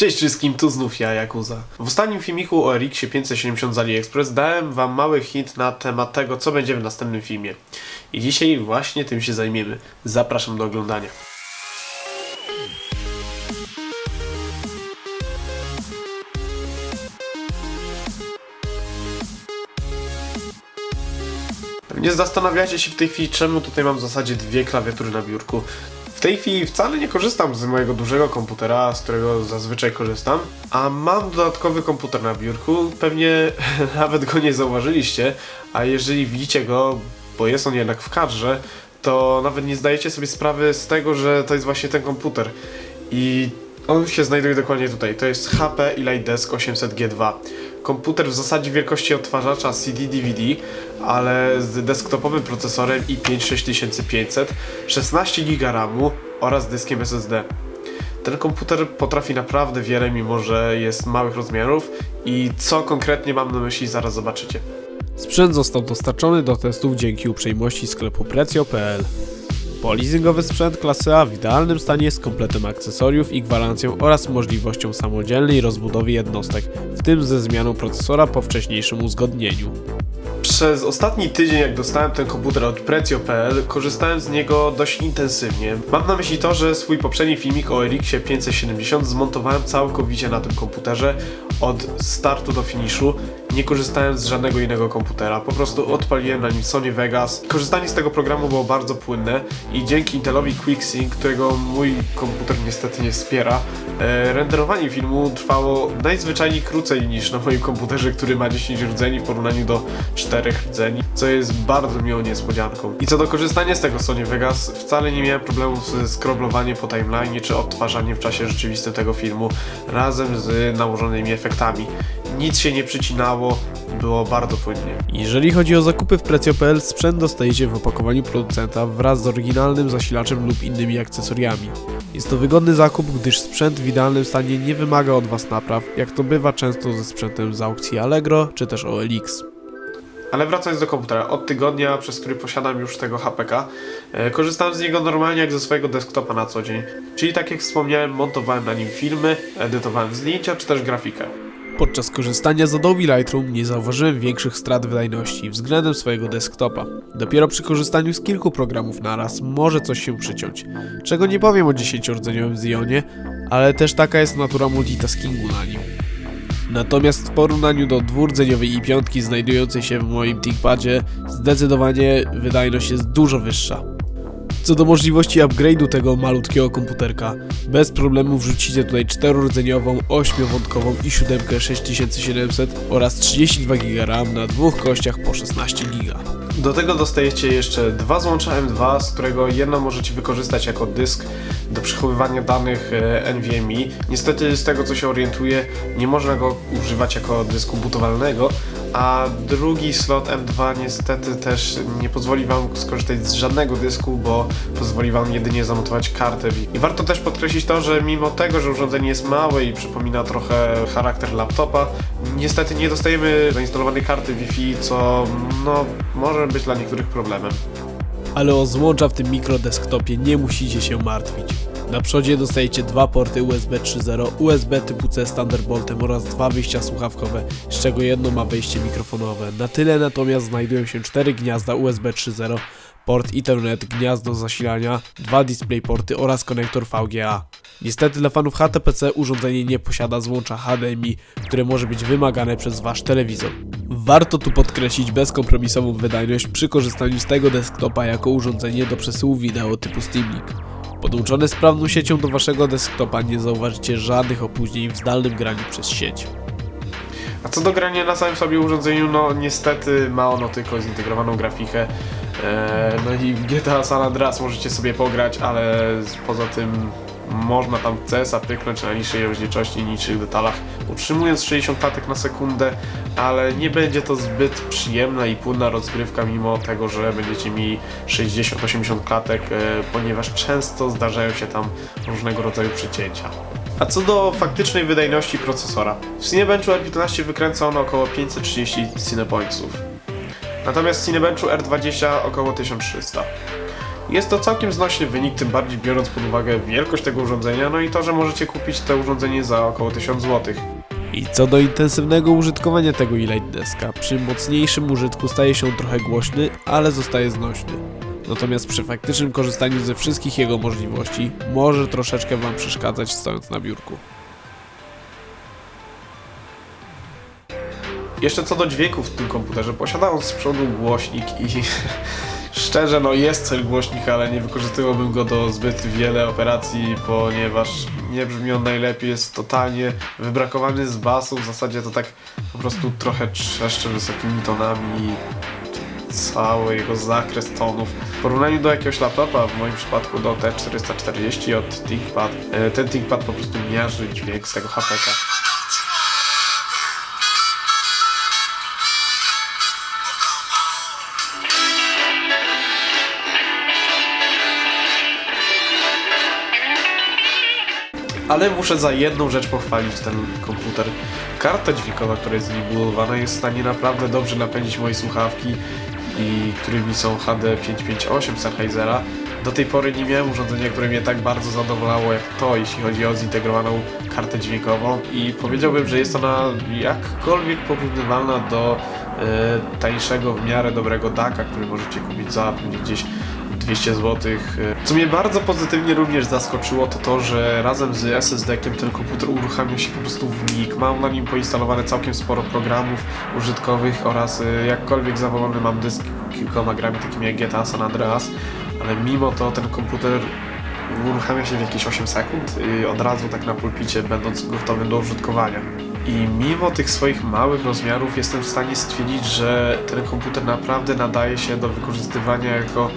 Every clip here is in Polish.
Cześć wszystkim, tu znów ja, Jakuza. W ostatnim filmiku o RX 570 z AliExpress dałem wam mały hint na temat tego, co będzie w następnym filmie. I dzisiaj właśnie tym się zajmiemy. Zapraszam do oglądania. Pewnie zastanawiacie się w tej chwili, czemu tutaj mam w zasadzie dwie klawiatury na biurku. W tej chwili wcale nie korzystam z mojego dużego komputera, z którego zazwyczaj korzystam, a mam dodatkowy komputer na biurku. Pewnie nawet go nie zauważyliście, a jeżeli widzicie go, bo jest on jednak w kadrze, to nawet nie zdajecie sobie sprawy z tego, że to jest właśnie ten komputer. I on się znajduje dokładnie tutaj. To jest HP Elite Desk 800G2. Komputer w zasadzie wielkości odtwarzacza CD-DVD, ale z desktopowym procesorem i5 6500, 16 GB RAMu oraz dyskiem SSD. Ten komputer potrafi naprawdę wiele, mimo że jest małych rozmiarów i co konkretnie mam na myśli zaraz zobaczycie. Sprzęt został dostarczony do testów dzięki uprzejmości sklepu Precio.pl. Polizingowy sprzęt klasy A w idealnym stanie z kompletem akcesoriów i gwarancją oraz możliwością samodzielnej rozbudowy jednostek, w tym ze zmianą procesora po wcześniejszym uzgodnieniu. Przez ostatni tydzień, jak dostałem ten komputer od Precio.pl, korzystałem z niego dość intensywnie. Mam na myśli to, że swój poprzedni filmik o RX 570 zmontowałem całkowicie na tym komputerze od startu do finiszu. Nie korzystałem z żadnego innego komputera, po prostu odpaliłem na nim Sony Vegas. Korzystanie z tego programu było bardzo płynne i dzięki Intelowi QuickSync, którego mój komputer niestety nie wspiera, e, renderowanie filmu trwało najzwyczajniej krócej niż na moim komputerze, który ma 10 rdzeni w porównaniu do 4 rdzeni, co jest bardzo miłą niespodzianką. I co do korzystania z tego Sony Vegas, wcale nie miałem problemów ze skroblowaniem po timeline czy odtwarzaniem w czasie rzeczywistym tego filmu razem z nałożonymi efektami. Nic się nie przycinało, było bardzo płynnie. Jeżeli chodzi o zakupy w Precio.pl, sprzęt dostajecie w opakowaniu producenta wraz z oryginalnym zasilaczem lub innymi akcesoriami. Jest to wygodny zakup, gdyż sprzęt w idealnym stanie nie wymaga od Was napraw, jak to bywa często ze sprzętem z aukcji Allegro czy też OLX. Ale wracając do komputera, od tygodnia, przez który posiadam już tego HPK, e, korzystam z niego normalnie jak ze swojego desktopa na co dzień. Czyli tak jak wspomniałem, montowałem na nim filmy, edytowałem zdjęcia czy też grafikę. Podczas korzystania z Adobe Lightroom nie zauważyłem większych strat wydajności względem swojego desktopa. Dopiero przy korzystaniu z kilku programów naraz może coś się przyciąć. Czego nie powiem o 10-rdzeniowym Xionie, ale też taka jest natura multitaskingu na nim. Natomiast w porównaniu do dwurdzeniowej i piątki znajdującej się w moim ThinkPadzie, zdecydowanie wydajność jest dużo wyższa. Co do możliwości upgrade'u tego malutkiego komputerka, bez problemu wrzucicie tutaj 4-rdzeniową, 8-wątkową i 7 6700 oraz 32 GB RAM na dwóch kościach po 16 GB. Do tego dostajecie jeszcze dwa złącza M2, z którego jedno możecie wykorzystać jako dysk do przechowywania danych e, NVMe. Niestety z tego co się orientuję, nie można go używać jako dysku butowalnego, a drugi slot M2 niestety też nie pozwoli Wam skorzystać z żadnego dysku, bo pozwoli Wam jedynie zamontować kartę. I warto też podkreślić to, że mimo tego, że urządzenie jest małe i przypomina trochę charakter laptopa, niestety nie dostajemy zainstalowanej karty Wi-Fi, co no, może być dla niektórych problemem. Ale o złącza w tym mikrodesktopie nie musicie się martwić. Na przodzie dostajecie dwa porty USB 3.0, USB typu C z Thunderboltem oraz dwa wyjścia słuchawkowe, z czego jedno ma wejście mikrofonowe. Na tyle natomiast znajdują się cztery gniazda USB 3.0, port Ethernet, gniazdo zasilania, dwa DisplayPorty oraz konektor VGA. Niestety dla fanów HTPC urządzenie nie posiada złącza HDMI, które może być wymagane przez Wasz telewizor. Warto tu podkreślić bezkompromisową wydajność przy korzystaniu z tego desktopa jako urządzenie do przesyłu wideo typu Steam Link. Podłączone sprawną siecią do Waszego desktopa nie zauważycie żadnych opóźnień w zdalnym graniu przez sieć. A co do grania na samym sobie urządzeniu, no niestety ma ono tylko zintegrowaną grafikę. Eee, no i GTA San Andreas możecie sobie pograć, ale poza tym można tam CS-a pyknąć na niższej rozdzielczości niższych detalach, utrzymując 60 klatek na sekundę, ale nie będzie to zbyt przyjemna i płynna rozgrywka, mimo tego, że będziecie mieli 60-80 klatek, e, ponieważ często zdarzają się tam różnego rodzaju przycięcia. A co do faktycznej wydajności procesora, w Cinebenchu R15 wykręca on około 530 Cinepointsów, natomiast w Cinebenchu R20 około 1300. Jest to całkiem znośny wynik, tym bardziej biorąc pod uwagę wielkość tego urządzenia, no i to, że możecie kupić to urządzenie za około 1000 zł. I co do intensywnego użytkowania tego e-light deska, przy mocniejszym użytku staje się on trochę głośny, ale zostaje znośny. Natomiast przy faktycznym korzystaniu ze wszystkich jego możliwości może troszeczkę Wam przeszkadzać stojąc na biurku. Jeszcze co do dźwięków w tym komputerze, posiada on z przodu głośnik i szczerze, no jest cel głośnik, ale nie wykorzystywałbym go do zbyt wiele operacji, ponieważ nie brzmi on najlepiej, jest totalnie wybrakowany z basu, w zasadzie to tak po prostu trochę trzeszcze wysokimi tonami cały jego zakres tonów. W porównaniu do jakiegoś laptopa, w moim przypadku do T440 od ThinkPad, e, ten ThinkPad po prostu miażdży dźwięk z tego HPK. Ale muszę za jedną rzecz pochwalić ten komputer. Karta dźwiękowa, która jest z budowana, jest w stanie naprawdę dobrze napędzić moje słuchawki, i którymi są HD558 Sennheisera. Do tej pory nie miałem urządzenia, które mnie tak bardzo zadowalało jak to, jeśli chodzi o zintegrowaną kartę dźwiękową i powiedziałbym, że jest ona jakkolwiek porównywalna do e, tańszego w miarę dobrego DAC'a, który możecie kupić za gdzieś 200 zł. Co mnie bardzo pozytywnie również zaskoczyło, to to, że razem z SSD-kiem ten komputer uruchamia się po prostu w mig. Mam na nim poinstalowane całkiem sporo programów użytkowych oraz y, jakkolwiek zawolony mam dysk kilkoma grami takimi jak GTA San Andreas, ale mimo to ten komputer uruchamia się w jakieś 8 sekund i od razu tak na pulpicie, będąc gotowym do użytkowania. I mimo tych swoich małych rozmiarów jestem w stanie stwierdzić, że ten komputer naprawdę nadaje się do wykorzystywania jako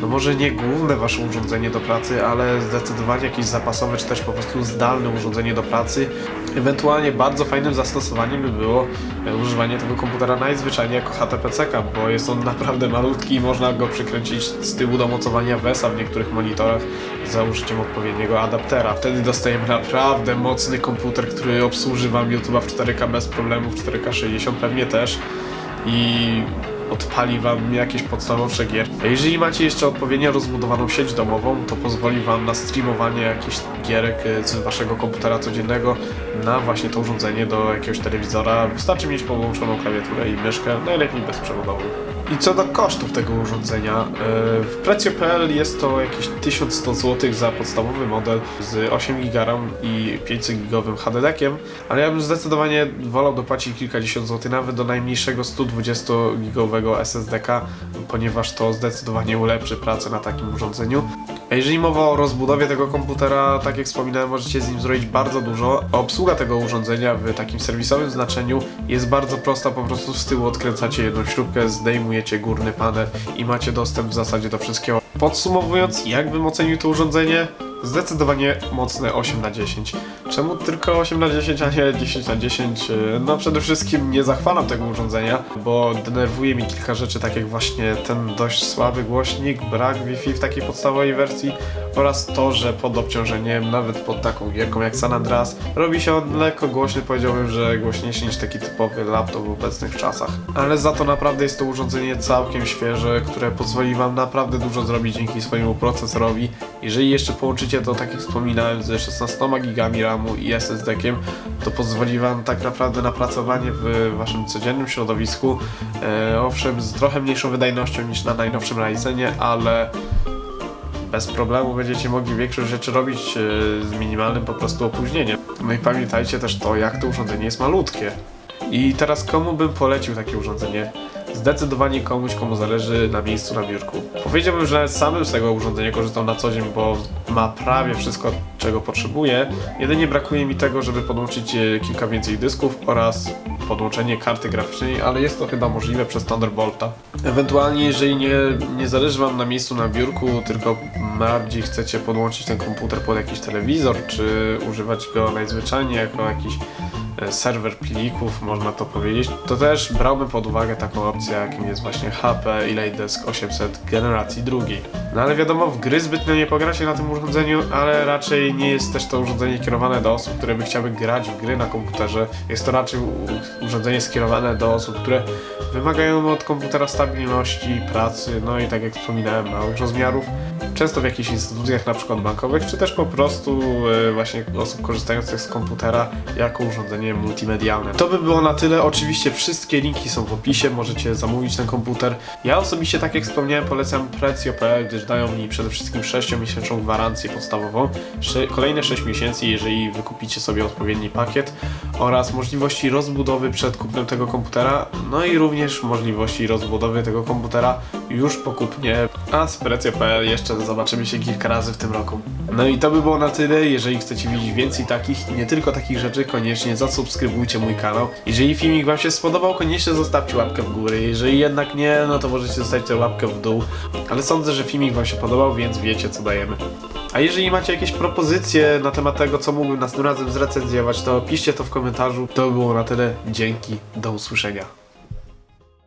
no może nie główne wasze urządzenie do pracy, ale zdecydowanie jakieś zapasowe, czy też po prostu zdalne urządzenie do pracy. Ewentualnie bardzo fajnym zastosowaniem by było e, używanie tego komputera najzwyczajniej jako HTPC-ka, bo jest on naprawdę malutki i można go przykręcić z tyłu do mocowania VESA w niektórych monitorach za użyciem odpowiedniego adaptera. Wtedy dostajemy naprawdę mocny komputer, który obsłuży wam YouTube'a w 4K bez problemów, 4K 60 pewnie też i odpali wam jakieś podstawowsze gier. A jeżeli macie jeszcze odpowiednio rozbudowaną sieć domową, to pozwoli wam na streamowanie jakichś gierek e, z waszego komputera codziennego na właśnie to urządzenie do jakiegoś telewizora. Wystarczy mieć połączoną klawiaturę i myszkę, najlepiej bezprzewodową. I co do kosztów tego urządzenia, e, w Precio.pl jest to jakieś 1100 zł za podstawowy model z 8 GB i 500 gigowym HDD-kiem, ale ja bym zdecydowanie wolał dopłacić kilkadziesiąt złotych nawet do najmniejszego 120 gigowego SSD-ka, ponieważ to zdecydowanie ulepszy pracę na takim urządzeniu. A jeżeli mowa o rozbudowie tego komputera, tak jak wspominałem, możecie z nim zrobić bardzo dużo. Obsługa tego urządzenia w takim serwisowym znaczeniu jest bardzo prosta, po prostu z tyłu odkręcacie jedną śrubkę, zdejmujecie górny panel i macie dostęp w zasadzie do wszystkiego. Podsumowując, jakbym ocenił to urządzenie? Zdecydowanie mocne 8 na 10. Czemu tylko 8 na 10, a nie 10 na 10? No przede wszystkim nie zachwalam tego urządzenia, bo denerwuje mi kilka rzeczy, tak jak właśnie ten dość słaby głośnik, brak Wi-Fi w takiej podstawowej wersji oraz to, że pod obciążeniem, nawet pod taką gierką jak San Andreas, robi się on lekko głośny, powiedziałbym, że głośniejszy niż taki typowy laptop w obecnych czasach. Ale za to naprawdę jest to urządzenie całkiem świeże, które pozwoli Wam naprawdę dużo zrobić dzięki swojemu procesorowi. Jeżeli jeszcze połączycie to, tak jak wspominałem, ze 16 GB RAMu i SSD-kiem, to pozwoli Wam tak naprawdę na pracowanie w Waszym codziennym środowisku. E, owszem, z trochę mniejszą wydajnością niż na najnowszym Ryzenie, ale bez problemu będziecie mogli większość rzeczy robić e, z minimalnym po prostu opóźnieniem. No i pamiętajcie też to, jak to urządzenie jest malutkie. I teraz komu bym polecił takie urządzenie? Zdecydowanie komuś, komu zależy na miejscu na biurku. Powiedziałbym, że nawet samym z tego urządzenia korzystam na co dzień, bo ma prawie wszystko, czego potrzebuję. Jedynie brakuje mi tego, żeby podłączyć e, kilka więcej dysków oraz podłączenie karty graficznej, ale jest to chyba możliwe przez Thunderbolta. Ewentualnie, jeżeli nie, nie zależy Wam na miejscu na biurku, tylko bardziej chcecie podłączyć ten komputer pod jakiś telewizor, czy używać go najzwyczajniej jako jakiś e, serwer plików, można to powiedzieć, to też brałbym pod uwagę taką opcję, jakim jest właśnie HP Elite Desk 800 generacji drugiej. No ale wiadomo, w gry zbytnio nie pogracie na tym urządzeniu, ale raczej nie jest też to urządzenie kierowane do osób, które by chciały grać w gry na komputerze. Jest to raczej urządzenie skierowane do osób, które wymagają od komputera stabilności, pracy, no i tak jak wspominałem, małych rozmiarów. często w jakichś instytucjach na przykład bankowych, czy też po prostu e, właśnie osób korzystających z komputera jako urządzenie multimedialne. To by było na tyle. Oczywiście wszystkie linki są w opisie, możecie zamówić ten komputer. Ja osobiście, tak jak wspomniałem, polecam Prezio.pl, gdyż dają mi przede wszystkim 6-miesięczną gwarancję podstawową, kolejne 6 miesięcy, jeżeli wykupicie sobie odpowiedni pakiet oraz możliwości rozbudowy przed kupnem tego komputera, no i również możliwości rozbudowy tego komputera już po kupnie, a z Prezio.pl jeszcze zobaczymy się kilka razy w tym roku. No i to by było na tyle, jeżeli chcecie widzieć więcej takich i nie tylko takich rzeczy, koniecznie zasubskrybujcie mój kanał. Jeżeli filmik wam się spodobał, koniecznie zostawcie łapkę w górę, jeżeli jednak nie, no to możecie zostawić tę łapkę w dół, ale sądzę, że filmik wam się podobał, więc wiecie co dajemy. A jeżeli macie jakieś propozycje na temat tego, co mógłbym następnym razem zrecenzjować, to piszcie to w komentarzu. To by było na tyle. Dzięki, do usłyszenia.